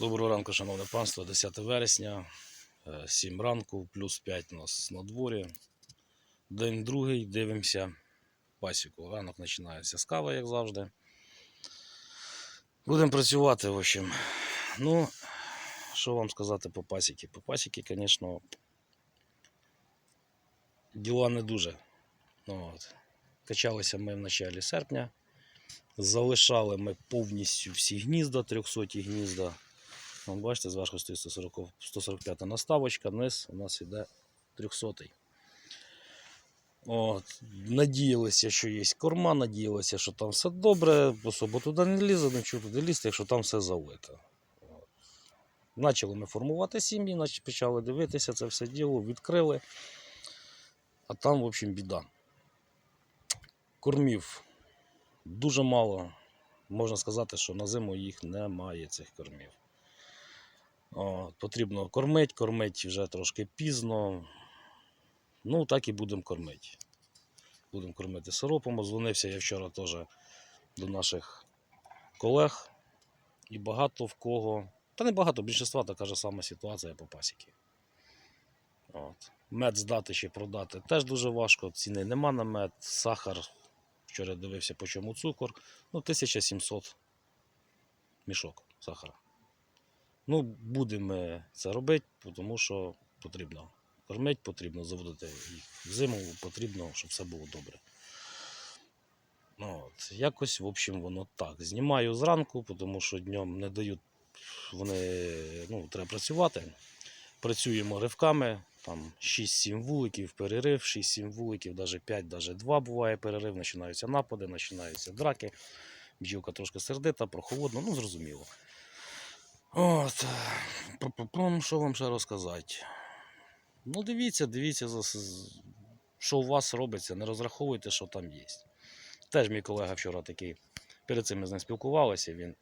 Доброго ранку, шановне панство, 10 вересня, е, 7 ранку, плюс 5 у нас на дворі. День другий, дивимося пасіку. Ранок починається з кави, як завжди. Будемо працювати, в общем. Ну, що вам сказати по пасіки? По пасіки, звісно, діла не дуже. Ну, от. Качалися ми в началі серпня. Залишали ми повністю всі гнізда, 300 гнізда. Вон, бачите, зверху стоїть 140, 145 наставочка, низ у нас іде 300. От, надіялися, що є корма, надіялися, що там все добре, особо туди не лізе, нічого туди лізти, якщо там все залито. Почали ми формувати сім'ї, почали дивитися це все діло, відкрили. А там, в общем, біда. Кормів дуже мало. Можна сказати, що на зиму їх немає, цих кормів. От, потрібно кормити, кормити вже трошки пізно. Ну, так і будемо кормити. Будемо кормити сиропом. Дзвонився я вчора теж до наших колег. І багато в кого. Та не багато, більшість така ж сама ситуація по пасіки. От. Мед здати чи продати теж дуже важко. Ціни нема на мед, сахар. Вчора дивився, по чому цукор. Ну, 1700 мішок сахара. Ну, будемо це робити, тому що потрібно кормити, потрібно заводити їх в зиму, потрібно, щоб все було добре. Ну, от, якось, в общем, воно так. Знімаю зранку, тому що днем не дають, вони, ну, треба працювати. Працюємо ривками, там 6-7 вуликів, перерив, 6-7 вуликів, навіть 5, навіть 2 буває перерив, починаються напади, починаються драки. Бджілка трошки сердита, прохолодно, ну зрозуміло. От. Що вам ще розказати? Ну, дивіться, дивіться, що у вас робиться, не розраховуйте, що там є. Теж мій колега вчора такий, перед цим ми з ним спілкувалися, він.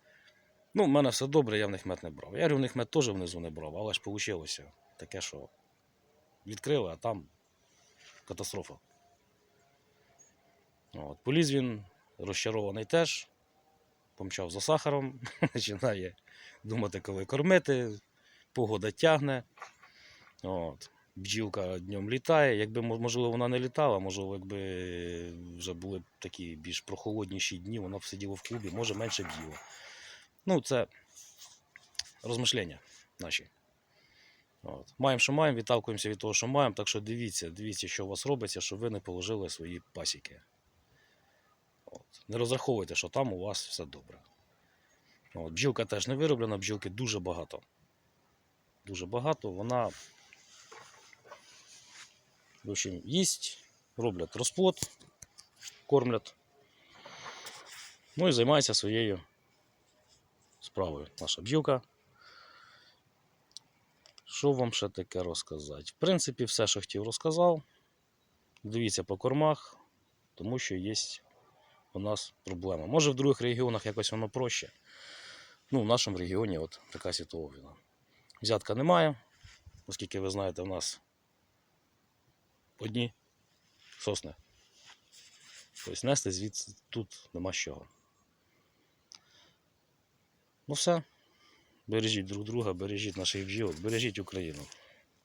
Ну, в мене все добре, я в них мед не брав. Я говорю, в них мед теж внизу не брав, але ж вийшло таке, що відкрили, а там катастрофа. От. Поліз він розчарований теж, помчав за сахаром, починає думати, коли кормити, погода тягне. От. Бджілка днем літає. Якби можливо вона не літала, можливо, якби вже були такі більш прохолодніші дні, вона б сиділа в клубі, може менше б'їла. Ну, це розмишлення наші. От. Маємо, що маємо, відталкуємося від того, що маємо. Так що дивіться, дивіться, що у вас робиться, щоб ви не положили свої пасіки. От. Не розраховуйте, що там у вас все добре. От. Бджілка теж не вироблена, бджілки дуже багато. Дуже багато. Вона в общем, їсть, роблять розплод, кормлять. Ну і займається своєю справою наша бджілка. Що вам ще таке розказати? В принципі, все, що хотів, розказав. Дивіться по кормах, тому що є у нас проблема. Може в других регіонах якось воно проще. Ну, в нашому регіоні от така ситуація. Взятка немає, оскільки ви знаєте, у нас одні сосни. Тобто нести звідси тут нема з чого. Ну все. Бережіть друг друга, бережіть наших бджілок, бережіть Україну.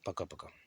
Пока-пока.